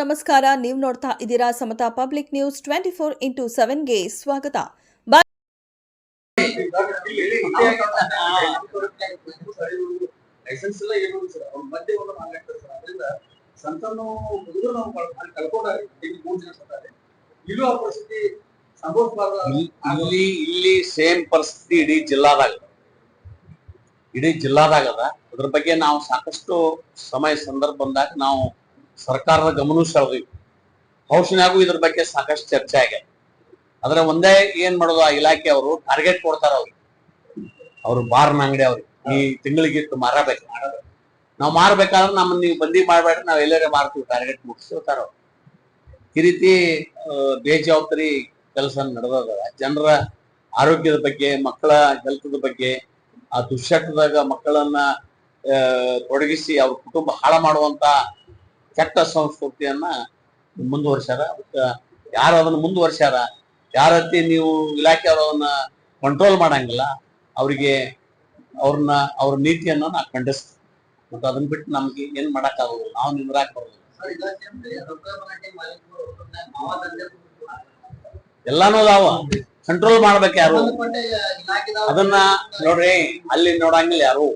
ನಮಸ್ಕಾರ. ನೀವು ನೋಡ್ತಾ ಇದ್ದೀರಾ Samata public news twenty four into ಸೆವೆನ್ಗೆ ಸ್ವಾಗತ. ಇಲ್ಲಿ ಇಲ್ಲಿ ಸೇಮ್ ಪರಿಸ್ಥಿತಿ ಇಡೀ ಜಿಲ್ಲಾದಾಗ. ಇಡೀ ಜಿಲ್ಲಾದಾಗ ಅದ. ಅದ್ರ ಬಗ್ಗೆ ನಾವು ಸಾಕಷ್ಟು ಸಮಯ, ಸಂದರ್ಭ ಬಂದಾಗ ನಾವು ಸರ್ಕಾರದ ಗಮನ ಸೆಳೆದ್ವಿ ಔಷಧಿಯಾಗೂ ಇದ್ರ ಬಗ್ಗೆ ಸಾಕಷ್ಟು ಚರ್ಚೆ ಆಗ್ಯದ ಆದ್ರೆ ಒಂದೇ ಏನ್ ಮಾಡೋದು, ಆ ಇಲಾಖೆ ಅವರು ಟಾರ್ಗೆಟ್ ಕೊಡ್ತಾರ ಅವ್ರಿಗೆ. ಅವ್ರು ಬಾರ್ನ ಅಂಗಡಿ ಅವ್ರಿಗೆ ಈ ತಿಂಗಳಿಗೆ ಇಟ್ಟು ಮಾರಬೇಕು. ನಾವು ಮಾರ್ಬೇಕಾದ್ರೆ ನಮ್ಮನ್ನ ನೀವು ಬಂದಿ ಮಾಡ್ಬೇಡ್ರಿ, ನಾವ್ ಎಲ್ಲರೇ ಮಾರ್ತೀವಿ ಟಾರ್ಗೆಟ್ ಮುಗಿಸ್ತಾರ ಅವ್ರು. ಈ ರೀತಿ ಬೇಜವಾಬ್ದಾರಿ ಕೆಲಸ ನಡೆದದ. ಜನರ ಆರೋಗ್ಯದ ಬಗ್ಗೆ, ಮಕ್ಕಳ ಕೆಲಸದ ಬಗ್ಗೆ, ಆ ದುಶ್ಚಟದಾಗ ಮಕ್ಕಳನ್ನ ತೊಡಗಿಸಿ ಅವ್ರ ಕುಟುಂಬ ಹಾಳ ಮಾಡುವಂತ ಕೆಟ್ಟ ಸಂಸ್ಕೃತಿಯನ್ನ ಮುಂದುವರ್ಸ್ಯಾರ. ಅದಕ್ಕ ಯಾರು ಅದನ್ನ ಮುಂದುವರ್ಸ್ಯಾರ ಯಾರ ರೀತಿ ನೀವು ಇಲಾಖೆಯವರು ಅದನ್ನ ಕಂಟ್ರೋಲ್ ಮಾಡಂಗಿಲ್ಲ, ಅವರಿಗೆ ಅವ್ರನ್ನ, ಅವ್ರ ನೀತಿಯನ್ನ ನಾ ಖಂಡಿಸ್ತೀನಿ ಮತ್ತೆ ಅದನ್ನ ಬಿಟ್ಟು ನಮ್ಗೆ ಏನ್ ಮಾಡಕ್ ಆಗೋದಿಲ್ಲ ನಾವು ನಿಂದ್ರಾಕ್ ಬರೋದಿಲ್ಲ ಎಲ್ಲಾನು ಅದಾವ. ಕಂಟ್ರೋಲ್ ಮಾಡ್ಬೇಕು ಯಾರು. ಅದನ್ನ ನೋಡ್ರಿ, ಅಲ್ಲಿ ನೋಡಂಗಿಲ್ಲ ಯಾರು.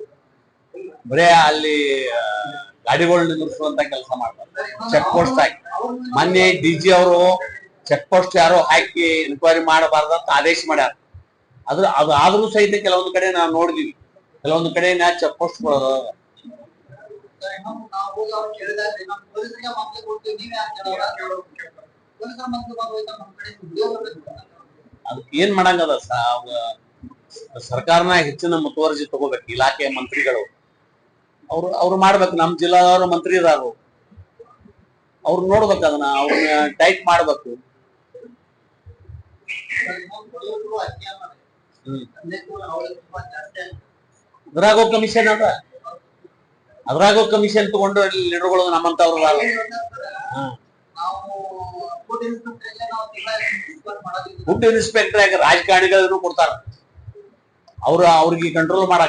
ಬರೇ ಅಲ್ಲಿ ಗಾಡಿಗಳನ್ನ ನಿಲ್ಲಿಸುವಂತ ಕೆಲಸ ಮಾಡ್ತಾರೆ ಚೆಕ್ ಪೋಸ್ಟ್ ಹಾಕಿ. ಮೊನ್ನೆ ಡಿ ಜಿ ಅವರು ಚೆಕ್ ಪೋಸ್ಟ್ ಯಾರು ಹಾಕಿ ಎನ್ಕ್ವೈರಿ ಮಾಡಬಾರ್ದಂತ ಆದೇಶ ಮಾಡ್ಯಾರ. ಅದ್ರ ಅದು ಆದ್ರೂ ಸಹಿತ ಕೆಲವೊಂದು ಕಡೆ ನಾವು ನೋಡಿದೀವಿ. ಕೆಲವೊಂದು ಕಡೆ ನಾ ಚೆಕ್ ಪೋಸ್ಟ್ ಅಂತ. ಅದಕ್ಕೆ ಏನ್ ಮಾಡಂಗದ ಸರ್ಕಾರನ ಹೆಚ್ಚಿನ ಮುತುವರ್ಜಿ ತಗೋಬೇಕು. ಇಲಾಖೆಯ ಮಂತ್ರಿಗಳು. ಅವ್ರು ಅವ್ರು ಮಾಡ್ಬೇಕು, ನಮ್ ಜಿಲ್ಲಾದವರು ಮಂತ್ರಿ ಇದಾರು ಅವ್ರು ನೋಡ್ಬೇಕು ಅದನ್ನ ಅವ್ರನ್ನ ಟೈಟ್ ಮಾಡ್ಬೇಕು. ಅದ್ರಾಗೋ ಕಮಿಷನ್ ಅದ. ಅದ್ರಾಗೋ ಕಮಿಷನ್ ತಗೊಂಡು ಲೀಡರ್ಗಳು ನಮ್ಮಂತ ಅವ್ರ ಹ್ಮ್. ನಾವು ಫುಡ್ ಇನ್ಸ್ಪೆಕ್ಟರ್ ರಾಜಕಾರಣಿಗಳನ್ನು ಕೊಡ್ತಾರ. ಅವ್ರ ಅವ್ರಿಗೆ ಕಂಟ್ರೋಲ್ ಸಲ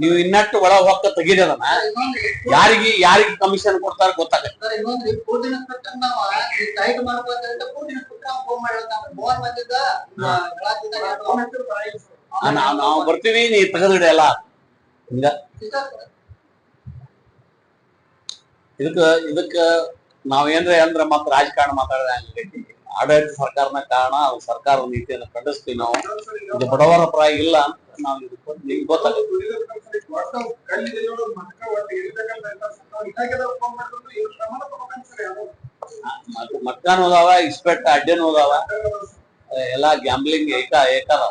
ನಾವು ಇನ್ನಷ್ಟು ಒಳ ಹೊಕ್ಕ ತೆಗೀರಿ ಅದನ್ನ ಯಾರಿಗೆ ಯಾರಿಗೆ ಕಮಿಷನ್ ಕೊಡ್ತಾರ ಗೊತ್ತಾಗತ್ತೆ. ನಾವು ಬರ್ತೀವಿ ನೀ ತೆಗೆದಿಡಿ ಎಲ್ಲ. ಹಿಂಗ. ಇದಕ್ಕ ಇದಕ್ಕ ನಾವೇನ್ರ ಅಂದ್ರ ಮತ್ತ ರಾಜಕಾರಣ ಮಾತಾಡಿದ ಆಡಳಿತ ಸರ್ಕಾರನ ಕಾರಣ ಸರ್ಕಾರದ ನೀತಿಯನ್ನು ಖಂಡಿಸ್ತೀವಿ ನಾವು. ಇದು ಬಡವರ ಪರ ಇಲ್ಲ ನಾವು ಇದಕ್ಕೆ ನಿಮ್ಗೆ ಗೊತ್ತಾಗುತ್ತೆ. ಮತ್ತೆ ಮಕ್ಕನು ಅದಾವ ಇಸ್ಪೆಟ್ ಅಡ್ಡೆನೂ ಅದಾವ ಎಲ್ಲಾ ಗ್ಯಾಂಬ್ಲಿಂಗ್ ಏಕ ಏಕದ.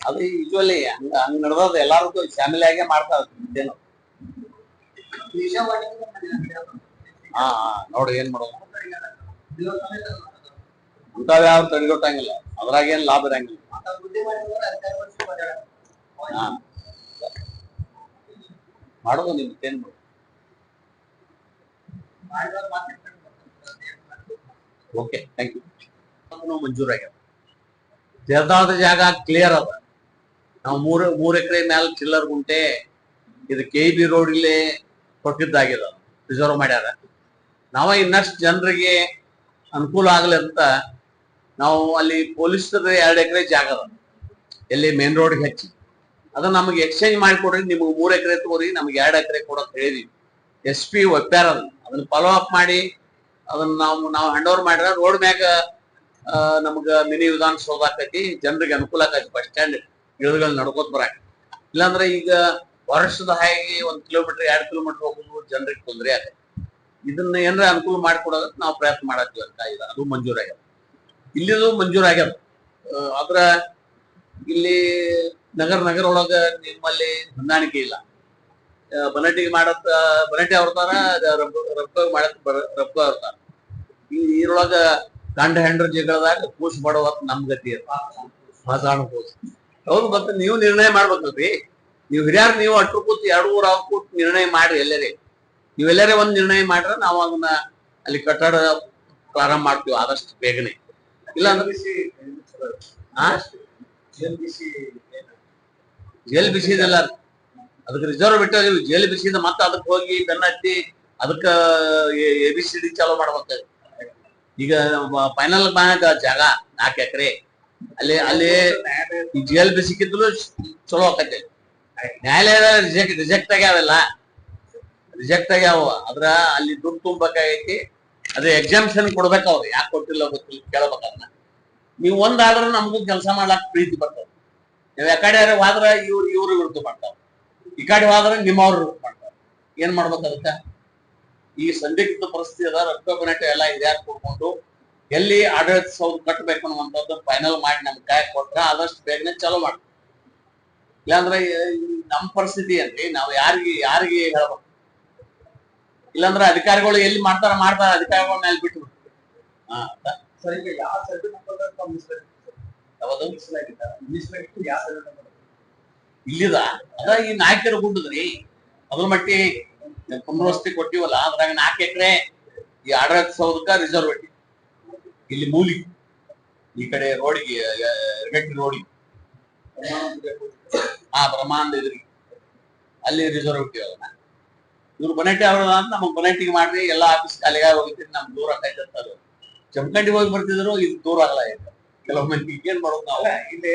ಅದು ಯೂಶುವಲಿ ಹಂಗ ಹಂಗ ನಡೆದದ ಎಲ್ಲಾರ್ಗು ಫ್ಯಾಮಿಲಿ ಆಗೇ ಮಾಡ್ತಾರ ಇದೇನು ವಿಷ ಮಾಡಿದ್ರು ನಮ್ಮ ಮನೆಯಲ್ಲಿ ಹೇಳ್ತಾರೆ. ಹಾ ನೋಡಿ ಏನ್ ಮಾಡೋದು? ಇಂಥವ್ ಯಾವ ತಡೆಗಟ್ಟಂಗಿಲ್ಲ ಅದ್ರಾಗ ಏನ್ ಲಾಭ ಇರಂಗಿಲ್ಲ. ಹಾ. ಮಾಡೋದು ನಿಮ್ಗೆ ಏನ್ ಮಾಡೋದು? ಓಕೆ ಥ್ಯಾಂಕ್ ಯು ಮಂಜೂರಾಗ್ಯದ ಜರ್ದಾಳದ ಜಾಗ ಕ್ಲಿಯರ್ ಅದ. ನಾವು ಮೂರು, ಮೂರ್ ಎಕರೆ ಮ್ಯಾಲ ಚಿಲ್ಲರ್ ಗುಂಟೆ, ಇದು ಕೆ ಬಿ ರೋಡ್ ಇಲ್ಲಿ ಕೊಟ್ಟಿದ್ದಾಗ್ಯದ ರಿಸರ್ವ್ ಮಾಡ್ಯಾರ. ನಾವ ಇನ್ನಷ್ಟು ಜನರಿಗೆ ಅನುಕೂಲ ಆಗಲಿ ಅಂತ ನಾವು ಅಲ್ಲಿ ಪೊಲೀಸರ ಎರಡು ಎಕರೆ ಜಾಗ ಅದ. ಎಲ್ಲಿ ಮೇನ್ ರೋಡ್ ಹೆಚ್ಚಿ. ಅದನ್ನ ನಮಗೆ ಎಕ್ಸ್ಚೇಂಜ್ ಮಾಡಿಕೊಡ್ರಿ ನಿಮಗೆ ಮೂರ್ ಎಕರೆ ತಗೋರಿ, ನಮ್ಗೆ ಎರಡು ಎಕರೆ ಕೊಡೋಕೆ ಹೇಳಿದೀವಿ. ಎಸ್ ಪಿ ಒಪ್ಪ್ಯಾರ ಅದನ್ನ ಅದನ್ನ ಫಾಲೋ ಅಪ್ ಮಾಡಿ, ಅದನ್ನ ನಾವು ನಾವು ಹ್ಯಾಂಡ್ ಓವರ್ ಮಾಡ್ರ ರೋಡ್ ಮ್ಯಾಗ ನಮಗೆ ಮಿನಿ ವಿಧಾನಸೌಧ ಆಕೈತಿ, ಜನರಿಗೆ ಅನುಕೂಲ ಆಕೈತಿ ಬಸ್ ಸ್ಟ್ಯಾಂಡ್ ಗಿಡಗಳು ನಡ್ಕೋತ ಬರಾಕ. ಇಲ್ಲಾಂದ್ರೆ ಈಗ ವರ್ಷದ ಹಾಗೆ ಒಂದ್ ಕಿಲೋಮೀಟರ್ ಎರಡ್ ಕಿಲೋಮೀಟರ್ ಹೋಗುದು ಜನರಿಗೆ ತೊಂದರೆ ಆಗುತ್ತೆ ಇದನ್ನ ಏನಾರ ಅನುಕೂಲ ಮಾಡ್ಕೊಡೋದಕ್ಕೆ ನಾವು ಪ್ರಯತ್ನ ಮಾಡತ್ತೀವಿ ಅಂತ ಇದು ಅದು ಮಂಜೂರಾಗ್ಯದ. ಇಲ್ಲಿದು ಮಂಜೂರಾಗ್ಯದ. ಆಗ್ಯದ ಆದ್ರ ಇಲ್ಲಿ ನಗರ ನಗರ ಒಳಗ ನಿಮ್ಮಲ್ಲಿ ಹೊಂದಾಣಿಕೆ ಇಲ್ಲ. ಆ, ಬನಟಿಗೆ ಮಾಡತ್ತ ಬನಟಿ ಅವ್ರತಾರ ರೊಕ್ಕ ಮಾಡತ್ ರೊಕ್ಕ ಅವ್ರತಾರ ಈ ಇದ್ರೊಳಗ ಗಂಡ ಹೆಂಡ್ರ ಜಗಳದಾಗ ಕೂಸ್ ಮಾಡುವ ನಮ್ ಗತಿ ಅದು ಮಾತಾಡೋ ಕೂಸ್ ಹೌದು ಮತ್ತೆ ನೀವು ನಿರ್ಣಯ ಮಾಡ್ಬೇಕಲ್ರಿ. ನೀವು ಹಿರಿಯರು ನೀವು ಅಟ್ರು ಕೂತು ಎರಡು ಊರ ಕೂತು ನಿರ್ಣಯ ಮಾಡ್ರಿ ಎಲ್ಲರೇ. ನೀವೆಲ್ಲರೇ ಒಂದು ನಿರ್ಣಯ ಮಾಡ್ರೆ ನಾವು ಅದನ್ನ ಅಲ್ಲಿ ಕಟ್ಟಡ ಪ್ರಾರಂಭ ಮಾಡ್ತೀವಿ ಆದಷ್ಟು ಬೇಗನೆ. ಇಲ್ಲ ಅಂದ್ರೆ? ಜೇಲ್ ಬಿಸಿ ಇದೆಲ್ಲ ಬಿಸಿದಲ್ಲ ಅದಕ್ಕೆ ರಿಸರ್ವ್ ಬಿಟ್ಟು ಜೈಲ್ ಬಿಸಿದ ಮತ್ತೆ ಅದಕ್ಕೆ ಹೋಗಿ ಬೆನ್ನ ಹತ್ತಿ ಅದಕ್ಕ ಎ ಬಿ ಸಿ ಡಿ ಚಾಲೂ ಮಾಡ್ಬೇಕು. ಈಗ ಫೈನಲ್ ಬ್ಯಾಂಕ್ ಜಾಗ ನಾಲ್ಕು ಎಕರೆ. ಅಲ್ಲಿ ಅಲ್ಲಿ ಜೇಲ್ ಜಿ ಎಲ್ ಬಿ ಸಿಕ್ಕಿದ್ರು ಚಲೋ ಆಕೈತೆ. ನ್ಯಾಯಾಲಯದ ರಿಜೆಕ್ಟ್ ರಿಜೆಕ್ಟ್ ಆಗ್ಯಾವೆಲ್ಲ ರಿಜೆಕ್ಟ್ ಆಗ್ಯಾವ ಅದ್ರ ಅಲ್ಲಿ ದುಡ್ಡು ತುಂಬಬೇಕಾಗೈತಿ. ಅದು ಎಕ್ಸಾಮ್ಷನ್ ಕೊಡ್ಬೇಕು ಅವ್ರು. ಯಾಕೆ ಕೊಟ್ಟಿಲ್ಲ ಗೊತ್ತಿಲ್ಲ. ಕೇಳ್ಬೇಕನ್ನ ನೀವು ಒಂದಾದ್ರೂ ನಮಗೂ ಕೆಲಸ ಮಾಡ್ಲಾಕ್ ಪ್ರೀತಿ ಬರ್ತದೆ. ನೀವು ಯಾಕಡೆ ಹೋದ್ರ ಇವ್ರು ಇವ್ರು ವಿರುದ್ಧ ಮಾಡ್ತಾವ ಈ ಕಡೆ ಹೋದ್ರೆ ನಿಮ್ಮವ್ರ ವಿರುದ್ಧ ಮಾಡ್ತಾವ ಏನ್ ಮಾಡ್ಬೇಕು ಈ ಸಂದಿಗ್ಧ ಪರಿಸ್ಥಿತಿ ಅದ. ರೊಕ್ಕ ಬನೆಟ್ ಎಲ್ಲ ಇದ್ಯಾರು ಕೊಡ್ಕೊಂಡು ಎಲ್ಲಿ ಆಡಳಿತ ಸೌದ್ ಕಟ್ಟಬೇಕು ಅನ್ನುವಂಥದ್ದು ಫೈನಲ್ ಮಾಡಿ ನಮ್ಗೆ ಕಾಯಕ್ ಕೊಟ್ರ ಆದಷ್ಟು ಬೇಗನೆ ಚಾಲೂ ಮಾಡಿ ಇಲ್ಲಾಂದ್ರೆ ನಮ್ಮ ನಮ್ ಪರಿಸ್ಥಿತಿ ಏನ್ರಿ ನಾವು ಯಾರಿಗೆ ಯಾರಿಗೆ ಹೇಳಬೇಕು? ಇಲ್ಲಾಂದ್ರೆ ಅಧಿಕಾರಿಗಳು ಎಲ್ಲಿ ಮಾಡ್ತಾರ ಮಾಡ್ತಾರ ಅಧಿಕಾರಿಗಳ ಮೇಲೆ ಬಿಟ್ಟು ಇಲ್ಲಿದ? ಅದ ಈ ನಾಯಕರು ಗುಡ್ಡದ್ರಿ ಅದ್ರ ಮಟ್ಟಿ ಪುನರ್ವಸತಿ ಕೊಟ್ಟಿವಲ್ಲ ಅದ್ರಾಗ ನಾಲ್ಕು ಎಕರೆ ಈ ಆಡಳಿತ ಸೌಧಕ್ಕ ರಿಸರ್ವ್ ಇಲ್ಲಿ ಮೂಲಿ ಈ ಕಡೆ ರೋಡಿಗೆ ಎರಗಟ್ಟಿ ರೋಡಿಗೆ ಆ ಬ್ರಹ್ಮಾಂಡ ಇದ್ರಿ. ಅಲ್ಲಿ ರಿಸರ್ವ್ ಇಟ್ಟಿವಲ್ಲ ಇವ್ರು ಬೊನೆಟ್ಟಿ ಅವ್ರ ಅಂತ ನಮಗ್ ಬೊನೆಟ್ಟಿಗೆ ಮಾಡ್ರಿ ಎಲ್ಲಾ ಆಫೀಸ್ ಅಲ್ಲಿಗೆ ಹೋಗಿರ್ತೀರಿ ನಮ್ ದೂರ ಅದು ಜಮಖಂಡಿಗೆ ಹೋಗಿ ಬರ್ತಿದ್ರು ಇದು ದೂರ ಆಗಲ್ಲ ಈಗ ಕೆಲವು ಮಂದಿ ಏನ್ ಮಾಡೋದು ನಾವು? ಇಲ್ಲಿ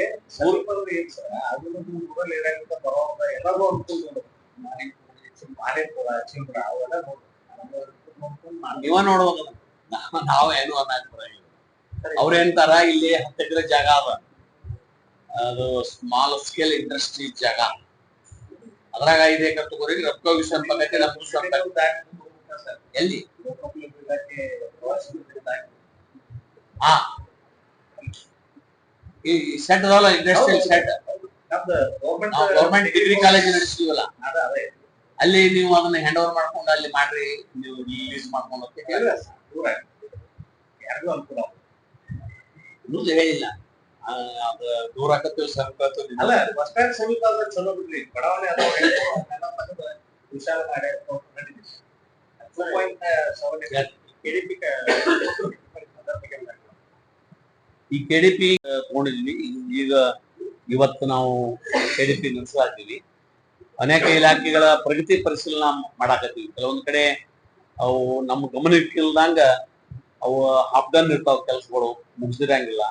ಎಲ್ಲರೂ ಅನ್ಕೊಂಡು ಚಿಂಬ್ರ ಅವೆಲ್ಲ ನೀವ ನೋಡ್ಬೋದು. ನಾವೇನು ನಾವ್ ಏನು ಅನ್ನಕ್ ಬರಂಗಿಲ್ಲ. ಅವ್ರ ಏನಂತಾರ ಇಲ್ಲಿ ಹತ್ತು ಎಕರೆ ಜಾಗ ಅದ. ಅದು ಸ್ಮಾಲ್ ಸ್ಕೇಲ್ ಇಂಡಸ್ಟ್ರಿ ಜಾಗ. ಅದ್ರಾಗ ಐದೇ ತಗೋರಿ ರೊಕ್ಕ ವಿಷಯ ಬಗ್ಗೆ ನಮ್ಮ ಎಲ್ಲಿ? ಹಾ. ಈ ಸೆಟ್ ಅದಲ್ಲ industrial set government degree college ನಡೆಸ್ತೀವಲ್ಲ ಅಲ್ಲಿ ನೀವು ಅದನ್ನ ಹ್ಯಾಂಡ್ ಓವರ್ ಮಾಡ್ಕೊಂಡು ಅಲ್ಲಿ ಮಾಡ್ರಿ ನೀವು ರಿಲೀಸ್ ಮಾಡ್ಕೊಂಡು ಹೋಗ್ತೀವಿ ಯಾರಿಗೂ ಅನುಕೂಲ ಇನ್ನೂ ಹೇಳಿಲ್ಲ. ಅದು ದೂರ ಸ್ವಲ್ಪ ಅಲ್ಲ ಬಸ್ ಸ್ಟ್ಯಾಂಡ್ ಸಮೀಪ ಆದ್ರೆ ಚಲೋ ಬಿಡ್ರಿ ಬಡಾವಣೆ ತೆಗ್ದು ವಿಶಾಲ ಮಾಡಿ ಈ ಕೆಡಿಪಿ ತಗೊಂಡಿದ್ವಿ ಈಗ ಇವತ್ತು ನಾವು ಕೆಡಿಪಿ ಇದ್ದೀವಿ ಅನೇಕ ಇಲಾಖೆಗಳ ಪ್ರಗತಿ ಪರಿಶೀಲನಾ ಮಾಡಾಕತ್ತೀವಿ. ಕೆಲವೊಂದ್ ಕಡೆ ಅವು ನಮ್ಮ ಗಮನಕ್ಕಿಲ್ದಂಗ ಅವು ಹಾಫ್ಡನ್ ಇರ್ತಾವ ಕೆಲಸಗಳು, ಮುಗಿಸಿರಂಗಿಲ್ಲ.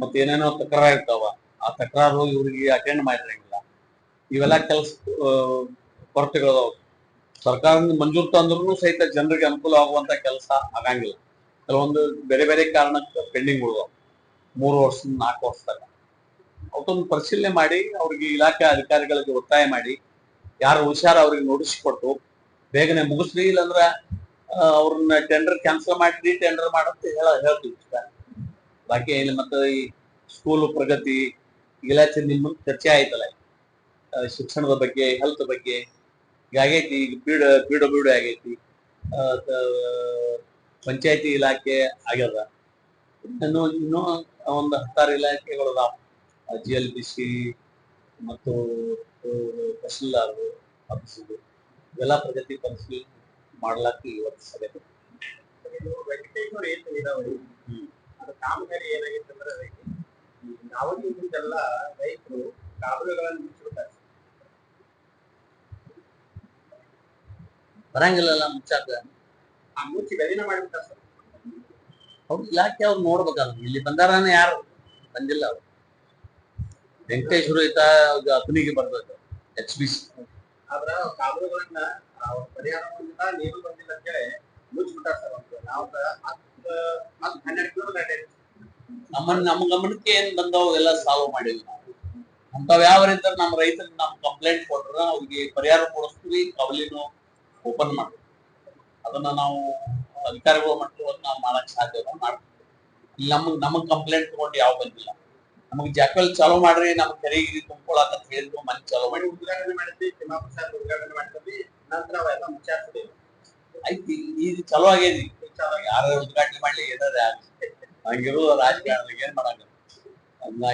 ಮತ್ತೆ ಏನೇನೋ ತಕರಾರು ಇರ್ತಾವ, ಆ ತಕರಾರು ಇವ್ರಿಗೆ ಅಟೆಂಡ್ ಮಾಡಿರಂಗಿಲ್ಲ. ಇವೆಲ್ಲ ಕೆಲಸ ಕೊರತೆಗಳದಾವ. ಸರ್ಕಾರದಿಂದ ಮಂಜೂರು ತಂದ್ರೂ ಸಹಿತ ಜನರಿಗೆ ಅನುಕೂಲ ಆಗುವಂತ ಕೆಲಸ ಆಗಂಗಿಲ್ಲ. ಕೆಲವೊಂದು ಬೇರೆ ಬೇರೆ ಕಾರಣಕ್ಕೆ ಪೆಂಡಿಂಗ್ ಉಳಿದಾವ. ಮೂರು ವರ್ಷ ನಾಲ್ಕು ವರ್ಷದಾಗ. ಅವತ್ತೊಂದು ಪರಿಶೀಲನೆ ಮಾಡಿ, ಅವ್ರಿಗೆ ಇಲಾಖೆ ಅಧಿಕಾರಿಗಳಿಗೆ ಒತ್ತಾಯ ಮಾಡಿ, ಯಾರು ಹುಷಾರ ಅವ್ರಿಗೆ ನೋಟಿಸ್ ಕೊಟ್ಟು, ಬೇಗನೆ ಮುಗಿಸ್ರಿ ಇಲ್ಲಂದ್ರ ಅವ್ರನ್ನ ಟೆಂಡರ್ ಕ್ಯಾನ್ಸಲ್ ಮಾಡಿ ಟೆಂಡರ್ ಮಾಡಂತ ಹೇಳ, ಹೇಳ್ತೀವಿ. ಬಾಕಿ ಇಲ್ಲಿ ಮತ್ತೆ ಈ ಸ್ಕೂಲ್ ಪ್ರಗತಿ ಇಲಾಖೆ ನಿಮ್ಮ ಚರ್ಚೆ ಆಯ್ತಲ್ಲ. ಶಿಕ್ಷಣದ ಬಗ್ಗೆ ಹೆಲ್ತ್ ಬಗ್ಗೆ ಈಗ ಆಗೈತಿ ಈಗ ಬೀಡ ಬೀಡ ಬೀಡ ಆಗೈತಿ. ಪಂಚಾಯತಿ ಇಲಾಖೆ ಆಗ್ಯದ. ಇನ್ನು ಇನ್ನೂ ಒಂದು ಹತ್ತಾರು ಇಲಾಖೆಗಳು ಜಿ ಎಲ್ ಬಿ ಸಿ ಮತ್ತು ತಹಸೀಲ್ದಾರ್ ಆಫೀಸು ಇವೆಲ್ಲ ಪ್ರಗತಿ ಪರಿಶೀಲನೆ ಮಾಡ್ಲಾಕ ಇವತ್ತು ಸಭೆ. ಕಾಮಗಾರಿ ಏನಾಗಿತ್ತು ಅಂದ್ರೆ ನಾವಲ್ಲಿ ಇದೆಲ್ಲ ರೈತರು ಕಾಲುವೆಗಳನ್ನು ಮುಚ್ಚಿಬಿಟ್ಟಾರೆ? ಬರಂಗಿಲ್ಲ ಮುಚ್ಚಾಕ? ಆ ಮುಚ್ಚಿ ಗದಿನ ಮಾಡಿಬಿಟ್ಟಾರ ಸರ್. ಅವ್ರು ಇಲಾಖೆ ಅವ್ರು ನೋಡ್ಬೇಕಲ್ಲ? ಇಲ್ಲಿ ಬಂದಾರನ ಯಾರು? ಬಂದಿಲ್ಲ ಅವ್ರು. ವೆಂಕಟೇಶ್ವರ ಈತ ಅತನಿಗೆ ಬರ್ಬೇಕು ಎಚ್ ಬಿ ಸಿ ಆದ್ರ ಕಾಲುವೆಗಳನ್ನ ಪರಿಹಾರ ಬಂದಿಲ್ಲ ನೀರು ಬಂದಿಲ್ಲ ಅಂತೇಳಿ ಮುಚ್ಚಿಬಿಟ್ಟಾರ ಸರ್ ನಾವು ನಮ್ ಕಿಲೋಮೀಟರ್ ನಮ್ಮ ಗಮನಕ್ಕೆ ಏನ್ ಬಂದವು ಎಲ್ಲ ಸಾಲ್ವ್ ಮಾಡಿವಿ ನಾವು ಅಂತವ್ ಯಾವ ನಮ್ಮ ರೈತರಿಗೆ ನಾವು ಕಂಪ್ಲೇಂಟ್ ಕೊಟ್ರ ಅವ್ರಿಗೆ ಪರಿಹಾರ ಕೊಡಿಸ್ತೀವಿ ಕವಲಿನು ಓಪನ್ ಮಾಡ್ತೀವಿ ಅದನ್ನ ನಾವು ಅಧಿಕಾರಿಗಳು ಮಟ್ಟು ನಾವು ಮಾಡಕ್ ಸಾಧ್ಯ ಮಾಡ್ತೀವಿ ಇಲ್ಲಿ ನಮಗ್ ನಮಗ್ ಕಂಪ್ಲೇಂಟ್ ತಗೊಂಡು ಯಾವ ಬಂದಿಲ್ಲ. ನಮಗ್ ಜಾಕಲ್ ಚಾಲೂ ಮಾಡ್ರಿ ನಮ್ ಕೆರೆಗೆ ಅಂತ ಹೇಳಿದ್ರು ಮನೆ ಚಾಲೂ ಮಾಡಿ. ಉದ್ಘಾಟನೆ ಮಾಡಿದ್ವಿ ಉದ್ಘಾಟನೆ ಮಾಡ್ತೀವಿ ನಂತರ ಅವೆಲ್ಲ ಐತಿ ಈಗ ಚಲೋ ಆಗೇದಿ. ಯಾರು ಉದ್ಘಾಟನೆ ಮಾಡ್ಲಿ ಏನಾರ ಹಂಗಿರೋ ರಾಜಕಾರಣ ಏನ್ ಮಾಡಂಗ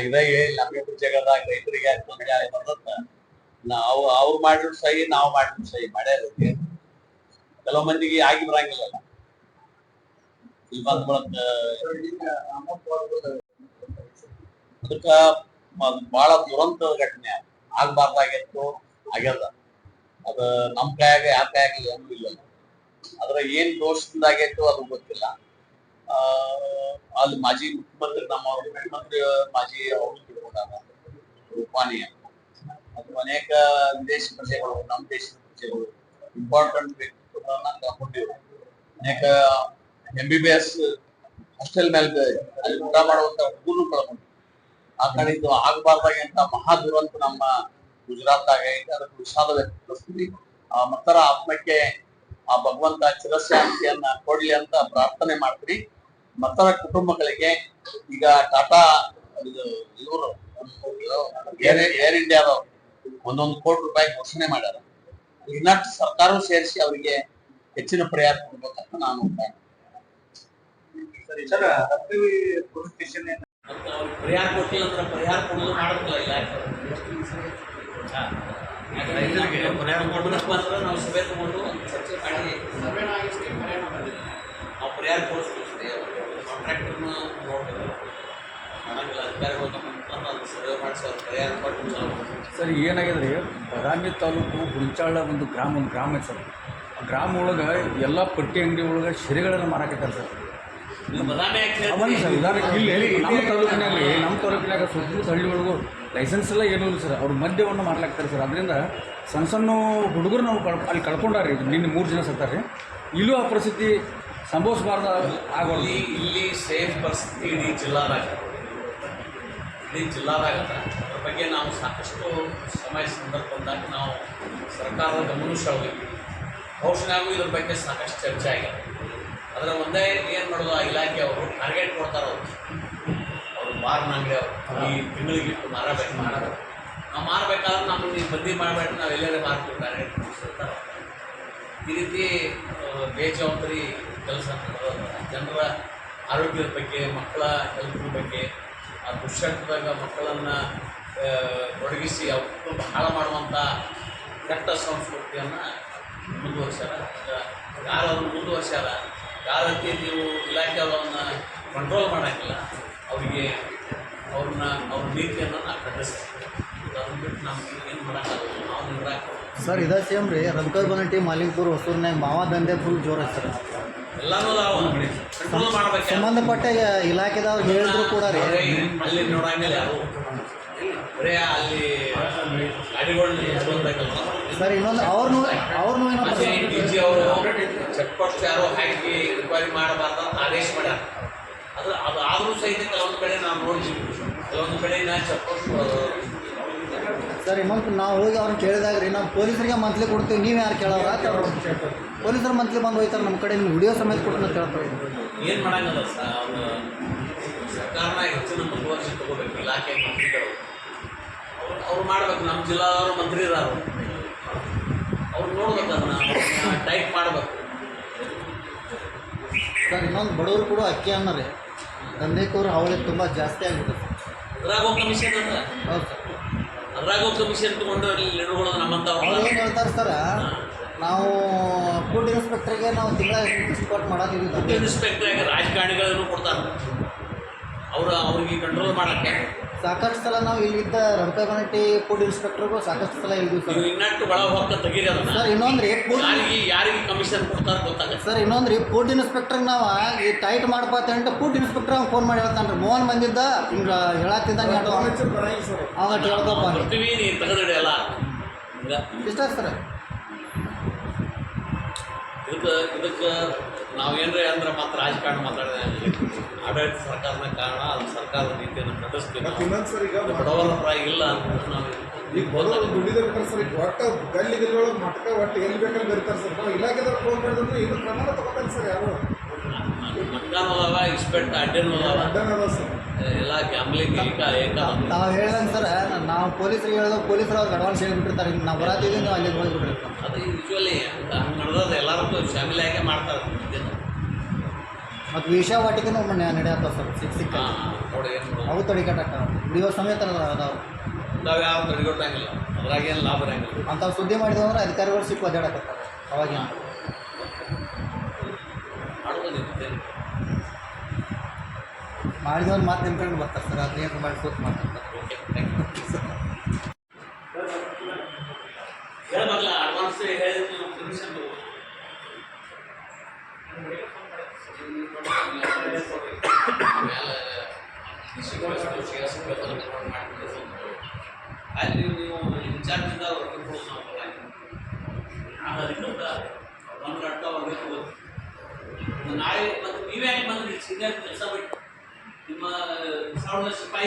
ಇದೇ ನಮಗೆ ಜಗದಾಗ ರೈತರಿಗೆ ತೊಂದರೆ ಆಗಿ ನಾವು ಅವ್ರು ಮಾಡಿದ್ರು ಸಹಿ, ನಾವು ಮಾಡಿದ್ರು ಸಹಿ. ಮಾಡೇ ಕೆಲವು ಮಂದಿಗೆ ಆಗಿ ಬರಂಗಿಲ್ಲ ಇಲ್ಲಿ ಅದಕ್ಕ ಬಹಳ ದುರಂತ ಘಟನೆ. ಆಗ್ಬಾರ್ದಾಗಿತ್ತು, ಆಗ್ಯದ. ಅದ ನಮ್ ಕೈಯಾಗ, ಯಾರ ಕೈಯಾಗ ಏನೂ ಇಲ್ಲ ಅದ್ರ ಏನ್ ದೋಷದಿಂದ ಆಗೈತೋ ಅದು ಗೊತ್ತಿಲ್ಲ. ಅಲ್ಲಿ ಮಾಜಿ ಮುಖ್ಯಮಂತ್ರಿ ನಮ್ಮ ಮುಖ್ಯಮಂತ್ರಿ ಮಾಜಿ ಅವರು ತಿಳ್ಕೊಂಡಾರ ರೂಪಾನಿ ಅಂತ. ಮತ್ತು ಅನೇಕ ವಿದೇಶಿ ಪ್ರಜೆಗಳು, ನಮ್ಮ ದೇಶದ ಪ್ರಜೆಗಳು ಇಂಪಾರ್ಟೆಂಟ್ ವ್ಯಕ್ತಿತ್ವಗಳನ್ನ ಕಳ್ಕೊಂಡಿವ್ರು ಅನೇಕ M B B S hostel ಮೇಲೆ ಅಲ್ಲಿ ಊಟ ಮಾಡುವಂತ ಹುಡುಗರು ಕಳ್ಕೊಂಡು ಆ ಕಡೆ ಇದು ಆಗಬಾರ್ದಾಗಂತ ಮಹಾ ದುರಂತ ನಮ್ಮ ಗುಜರಾತ್ ಆಗೈತೆ, ಅದಕ್ಕೆ ವಿಷಾದ ವ್ಯಕ್ತಪಡಿಸ್ತೀವಿ ಆ, ಮತ್ತರ ಆತ್ಮಕ್ಕೆ ಆ ಭಗವಂತ ಚಿರಶಾಂತಿಯನ್ನ ಕೊಡಲಿ ಅಂತ ಪ್ರಾರ್ಥನೆ ಮಾಡ್ತೀರಿ. ಮತ್ತರ ಕುಟುಂಬಗಳಿಗೆ ಈಗ ಟಾಟಾ ಇದು ಇವರು ಏರ್ ಏರ್ ಇಂಡಿಯಾದವ್ರು ಒಂದೊಂದು ಕೋಟಿ ರೂಪಾಯಿ ಘೋಷಣೆ ಮಾಡ್ಯಾರ. ಇನ್ನಷ್ಟು ಸರ್ಕಾರವು ಸೇರಿಸಿ ಅವರಿಗೆ ಹೆಚ್ಚಿನ ಪರಿಹಾರ ಕೊಡ್ಬೇಕಂತ ನಾನು ಪರಿಹಾರ ಕೊಟ್ಟಿಲ್ಲ ಅಂದ್ರೆ ಪರಿಹಾರ ಕೊಡೋದು ಮಾಡೋದಿಲ್ಲ ಇಲಾಖೆ ರೈತರಿಗೆ ಪರಿಹಾರ ಕೊಡಬೇಕು. ಅಂದ್ರೆ ನಾವು ಸಭೆ ತಗೊಂಡು ಚರ್ಚೆ ಮಾಡಿ. ನಾವು ಪರಿಹಾರ ಕೊಡಿಸ್ತೀವಿ ಕಾಂಟ್ರಾಕ್ಟರ್ನ ನೋಡ್ಬೇಕು. ಮಾಡಂಗಿಲ್ಲ ಅಧಿಕಾರಿಗಳು ತಗೊಂಡು ಅದು ಸರ್ವೆ ಮಾಡಿಸಿ ಅವ್ರು ಪರಿಹಾರ ಕೊಟ್ಟು. ಸರ್ ಏನಾಗಿದೆ ರೀ ಬದಾಮಿ ತಾಲೂಕು ಹುಂಚಾಳ ಒಂದು ಗ್ರಾಮ ಒಂದು ಗ್ರಾಮ ಐತೆ ಸರ್. ಆ ಗ್ರಾಮ ಒಳಗೆ ಎಲ್ಲ ಪಟ್ಟಿ ಅಂಗಡಿ ಒಳಗೆ ಶಿರೆಗಳನ್ನು ಮಾರಾಕತ್ತಾರೆ ಸರ್. ಅವನ್ನ ಸರ್? ಉದಾಹರಣೆ ಇಲ್ಲಿ ನಮ್ಮ ತಾಲೂಕಿನಲ್ಲಿ ನಮ್ಮ ತಾಲೂಕಿನಾಗ ಸುತ್ತಮುತ್ತ ಹಳ್ಳಿಗಳಿಗೂ ಲೈಸೆನ್ಸ್ ಎಲ್ಲ ಏನೂ ಇಲ್ಲ ಸರ್. ಅವ್ರು ಮದ್ಯವನ್ನು ಮಾಡ್ಲಾಕ್ತಾರೆ ಸರ್. ಅದರಿಂದ ಸಣ್ಣ ಸಣ್ಣ ಹುಡುಗರು ನಾವು ಕಳ್ ಅಲ್ಲಿ ಕಳ್ಕೊಂಡಾರಿ ನಿನ್ನೆ ಮೂರು ಜನ ಸತ್ತಾರೆ ಇಲ್ಲೂ ಆ ಪರಿಸ್ಥಿತಿ ಸಂಭವಿಸಬಾರ್ದು ಆಗೋದು. ಇಲ್ಲಿ ಇಲ್ಲಿ ಸೇಮ್ ಪರಿಸ್ಥಿತಿ ಇಡೀ ಜಿಲ್ಲಾದಾಗ. ಇಡೀ ಜಿಲ್ಲಾದಾಗ ಅದ. ಅದ್ರ ಬಗ್ಗೆ ನಾವು ಸಾಕಷ್ಟು ಸಮಯ ಸಂದರ್ಭ ಬಂದಾಗ ನಾವು ಸರ್ಕಾರದ ಗಮನಿಸಿ ಹೋಗಿ ಬಹುಶಃ ಇದ್ರ ಬಗ್ಗೆ ಸಾಕಷ್ಟು ಚರ್ಚೆ ಆಗಿದೆ ಅದರ ಒಂದೇ ಏನು ಮಾಡೋದು? ಆ ಇಲಾಖೆ ಅವರು ಟಾರ್ಗೆಟ್ ಕೊಡ್ತಾರೆ ಅವರು. ಅವರು ಬಾರ್ನ ಅಂಗಡಿ ಅವರು. ಈ ತಿಂಗಳಿಗೆ ಇಟ್ಟು ಮಾರಬೇಕು ಮಾಡೋದು ನಾವು ಮಾರಬೇಕಾದ್ರೆ ನಮ್ಮನ್ನು ನೀವು ಬಂದಿ ಮಾಡಬೇಕು ನಾವು ಎಲ್ಲರೂ ಮಾರ್ತೀವಿ. ಟಾರ್ಗೆಟ್ ಕೊಡಿಸಿರ್ತಾರೆ ಈ ರೀತಿ ಬೇಜವಾಬ್ದಾರಿ ಕೆಲಸ ಜನರ ಆರೋಗ್ಯದ ಬಗ್ಗೆ ಮಕ್ಕಳ ಹೆಲ್ತ್ ಬಗ್ಗೆ ಆ ದುಶ್ಚಟದಾಗ ಮಕ್ಕಳನ್ನು ತೊಡಗಿಸಿ ಅವ್ರು ಹಾಳ ಮಾಡುವಂಥ ಕೆಟ್ಟ ಸಂಸ್ಕೃತಿಯನ್ನು ಮುಂದುವರ್ಸ್ಯಾರ. ಯಾರು ಮುಂದುವರ್ಸ್ಯಾರ ಯಾವ ರೀತಿ ನೀವು ಇಲಾಖೆಯವರನ್ನ ಕಂಟ್ರೋಲ್ ಮಾಡೋಕ್ಕಿಲ್ಲ. ಅವರಿಗೆ ಅವ್ರನ್ನ ಅವ್ರ ನೀತಿಯನ್ನು ನಾವು ಖಂಡಿಸ್ತೀವಿ ಅದನ್ನು ಬಿಟ್ಟು ನಮ್ಗೆ ಏನು ಮಾಡೋಕ್ಕಾಗಲ್ಲ. ನಾವು ನಿರಾಕರಣೆ ಸರ್ ಇದೇ ಸೇಮ್ ರೀ. ರಂಕರ್ ಬನಟಿ ಮಾಲಿಕ್ಪುರ್ ಹೊಸೂರ್ನಾಗ ಮಾವ ದಂಧೆ ಫುಲ್ ಜೋರ ಸರ್. ಎಲ್ಲಾನು ಕಂಟ್ರೋಲ್ ಮಾಡ್ಬೇಕು. ಸಂಬಂಧಪಟ್ಟ ಇಲಾಖೆದವ್ರು ಹೇಳಿದ್ರು ಕೂಡ ರೀ. ಅಲ್ಲಿ ನೋಡಂಗಿಲ್ಲ ಯಾರು ಬರೇ ಅಲ್ಲಿ ಗಾಡಿಗಳನ್ನ ನಿಲ್ಸ್ಕೊಂಡಾಗಲ್ಲ. ಸರ್ ಇನ್ನೊಂದು ಅವ್ರನ್ನೂ ಅವ್ರನ್ನೂ ಏನೋ ಮತ್ತೆ ಡಿ ಅವರು ಚೆಕ್ ಪೋಸ್ಟ್ ಯಾರು ಹಾಕಿ ಇನ್ಕ್ವೈರಿ ಮಾಡಬಾರ್ದು ಅಂತ ಆದೇಶ ಮಾಡ್ಯಾರ. ಅದು ಅದು ಆದರೂ ಸಹಿತ ಕೆಲವೊಂದು ಕಡೆ ನಾವು ನೋಡ್ತೀವಿ. ಕೆಲವೊಂದು ಕಡೆ ನಾ ಚೆಕ್ ಪೋಸ್ಟ್ ಸರ್ ಇನ್ನೊಂದು ನಾವು ಹೋಗಿ ಅವ್ರನ್ನ ಕೇಳಿದಾಗ ರೀ ನಾವು ಪೊಲೀಸರಿಗೆ ಮಂತ್ಲಿ ಕೊಡ್ತೀವಿ. ನೀವು ಯಾರು ಕೇಳೋರ ಪೊಲೀಸರು ಮಂತ್ಲಿ ಬಂದು ಹೋಯ್ತಾರೆ. ನಮ್ಮ ಕಡೆ ನಿಮ್ಮ ವಿಡಿಯೋ ಸಮೇತ ಕೊಟ್ಟು ಅಂತ ಹೇಳ್ತಾರೆ. ಏನು ಮಾಡಂಗಿಲ್ಲ ಸರ್? ಅವ್ರು ಸರ್ಕಾರನ ಹೆಚ್ಚಿನ ಮುಂದುವರಿಸಿ ತಗೋಬೇಕು. ಇಲಾಖೆ ಮಂತ್ರಿಗಳು. ಅವ್ರು ಅವ್ರು ಮಾಡ್ಬೇಕು. ನಮ್ಮ ಜಿಲ್ಲಾದವರು ಮಂತ್ರಿ ಇದಾರು ಅವ್ರು ನೋಡ್ಬೇಕು ಅದನ್ನ ಟೈಪ್ ಮಾಡ್ಬೇಕು. ಸರ್ ಇನ್ನೊಂದು ಬಡವರು ಕೂಡ ಅಕ್ಕಿ ಅನ್ನ ರೀ ದಂಧೆಕೋರು ಅವಳಿ ತುಂಬ ಜಾಸ್ತಿ ಆಗಿದೆ ಅದ್ರಾಗ ಕಮಿಷನ್ ಅಂತ? ಹೌದು ಸರ್. ಅದ್ರಾಗ ಒಂದು ಕಮಿಷನ್ ತಗೊಂಡು ಇಲ್ಲಿ ಇಡ್ಕೊಳ್ಳೋದು ನಮ್ಮಂತ ಅವ್ರು ಏನು ಹೇಳ್ತಾರೆ ಸರ್ ನಾವು ಫುಡ್ ಇನ್ಸ್ಪೆಕ್ಟರ್ಗೆ ನಾವು ತಿಂಗಳ ಸಪೋರ್ಟ್ ಮಾಡೋದಿಲ್ಲ ಇನ್ಸ್ಪೆಕ್ಟರ್ ರಾಜಕಾರಣಿಗಳನ್ನು ಕೊಡ್ತಾರೆ. ಅವರು ಅವ್ರಿಗೆ ಕಂಟ್ರೋಲ್ ಮಾಡಕ್ಕೆ. ಸಾಕಷ್ಟು ಸಲ ನಾವು ಇಲ್ಲಿದ್ದ ಗಣಟಿ ಫುಡ್ ಇನ್ಸ್ಪೆಕ್ಟರ್ಗೂ ಸಾಕಷ್ಟು ಸಲ ಇಲ್ಲಿ ಸರ್ ನೀವು ಇನ್ನಟ್ಟು ಒಳ ಹೊಕ್ಕ ತೆಗೀರಿ ಅದನ್ನ. ಸರ್ ಇನ್ನೊಂದು ರೀ ಫುಡ್ ಯಾರಿಗೆ ಯಾರಿಗೆ ಕಮಿಷನ್ ಕೊಡ್ತಾರೆ ಗೊತ್ತಾಗಲ್ಲ ಸರ್ ಇನ್ನೊಂದು ರೀ ಫುಡ್ ಇನ್ಸ್ಪೆಕ್ಟರ್ ನಾವು ಈ ಟೈಟ್ ಮಾಡ್ಬಾರ್ದು ಅಂತ ಫುಡ್ ಇನ್ಸ್ಪೆಕ್ಟರ್ ಅವ್ನು ಫೋನ್ ಮಾಡಿ ಹೇಳ್ತಾನೆ ರೀ ಮೋಹನ್ ಬಂದಿದ್ದ ಹಿಂಗೆ ಹೇಳತ್ತಿದ್ದಂಗೆ ಅವಾಗ ಅಂತ. ಬರ್ತೀವಿ ನೀ ತೆಗೆದಿಡಿ ಎಲ್ಲ. ಇಷ್ಟ ಸರ್? ಇದಕ್ಕೆ ಇದಕ್ಕೆ ನಾವೇನ್ರಿ ಅಂದ್ರೆ ಮತ್ತೆ ರಾಜಕಾರಣ ಮಾತಾಡಿದೆ ಆಡಳಿತ ಸರ್ಕಾರದ ಕಾರಣ ಅದು ಸರ್ಕಾರದ ನೀತಿಯನ್ನು ಖಂಡಿಸ್ತೀವಿ ನಾವು. ಬಡವರ ಪರ ಇಲ್ಲ ಅಂತ ನಾವು ಈಗ ಬರೋರು ದುಡಿದಿರ್ತಾರೆ ಸರ್ ಈಗ ಒಟ್ಟು ಗಲ್ಲಿ ಗಲ್ಲಿಯೊಳಗೆ ಮಟ್ಕ ಒಟ್ಟು ಎಲ್ಲಿ ಬೇಕಾದ್ರೆ ಬರ್ತಾರೆ ಸರ್ ನಾವು ಇಲಾಖೆದವ್ರು ಫೋನ್ ಮಾಡಿದ್ರೆ ಇನ್ನು ಪ್ರಮಾಣ ತಗೋತಾರೆ ಸರ್ ಯಾರು ಇಸ್ಪೆಟ್ ಅಡ್ಡೇನು ಎಲ್ಲ ಗ್ಯಾಮ್ಲಿಂಗ್ ಏಕ ಏಕ. ನಾವು ಹೇಳ್ದಂಗೆ ಸರ್ ನಾವು ಪೊಲೀಸರಿಗೆ ಹೇಳಿದಾಗ ಪೊಲೀಸರು ಅವ್ರಿಗೆ ಅಡ್ವಾನ್ಸ್ ಹೇಳಿಬಿಟ್ಟಿರ್ತಾರೆ ಹಿಂಗೆ ನಾವು ಬರತ್ತಿದ್ದೀವಿ ನೀವು ಅಲ್ಲಿಗೆ ಹೋಗ್ಬಿಟ್ರಿ ಅದು ಯೂಶ್ವಲಿ ಹಂಗೆ ನಡೆದದ ಎಲ್ಲರೂ ಫ್ಯಾಮಿಲಿ ಆಗೇ ಮಾಡ್ತಾರೆ. ಮತ್ತು ವಿಷ ವಾಟಿಕೆನೂ ನಡೆಯತ್ತ ಸರ್ ಸಿಕ್ ಸಿಕ್ಕ. ಮಾಡೋದು ಅವು ತಡಿಕಟ್ಟ ವಿಡಿಯೋ ಸಮೇತ ಅದಾವೆ ನಾವು ಯಾವ ತಡೆಗಟ್ಟಂಗಿಲ್ಲ ಅದ್ರಾಗೇನು ಲಾಭ ಇರಂಗಿಲ್ಲ. ಅಂಥವು ಸುದ್ದಿ ಮಾಡಿದ್ವು ಅಂದ್ರೆ ಅಧಿಕಾರಿಗಳು ಸಿಕ್ಕು ಅದಾಡಕತ್ತಾರೆ ಅವಾಗೇನು ಮಾಡೋದು ಇರ್ತೇನೆ ಮಾಡಿದವ್ರು ಮಾತು ನಿಮ್ಕೊಂಡು ಬರ್ತಾರೆ ಸರ್ ಅದೇನು ಮಾಡಿ ಕೂತ್ ಮಾತಾಡ್ತಾರೆ ಓಕೆ ಹೇಳ್ಬಾರ್ಲ ಅಡ್ವಾನ್ಸ್ ಹೇಳಿದ್ರೆ ಪರ್ಮಿಷನ್ ಅಲ್ಲಿ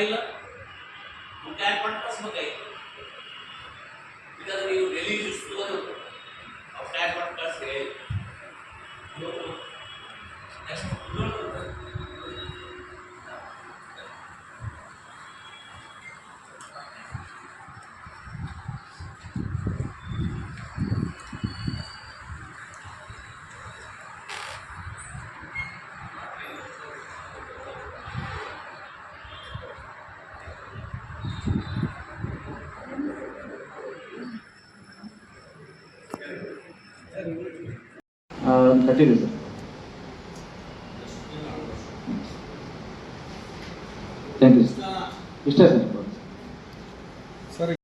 regla ಥರ್ಟಿ ಇದೆ ಸರ್ ಥ್ಯಾಂಕ್ ಯು ಸರ್ ಇಷ್ಟೇ ಸರ್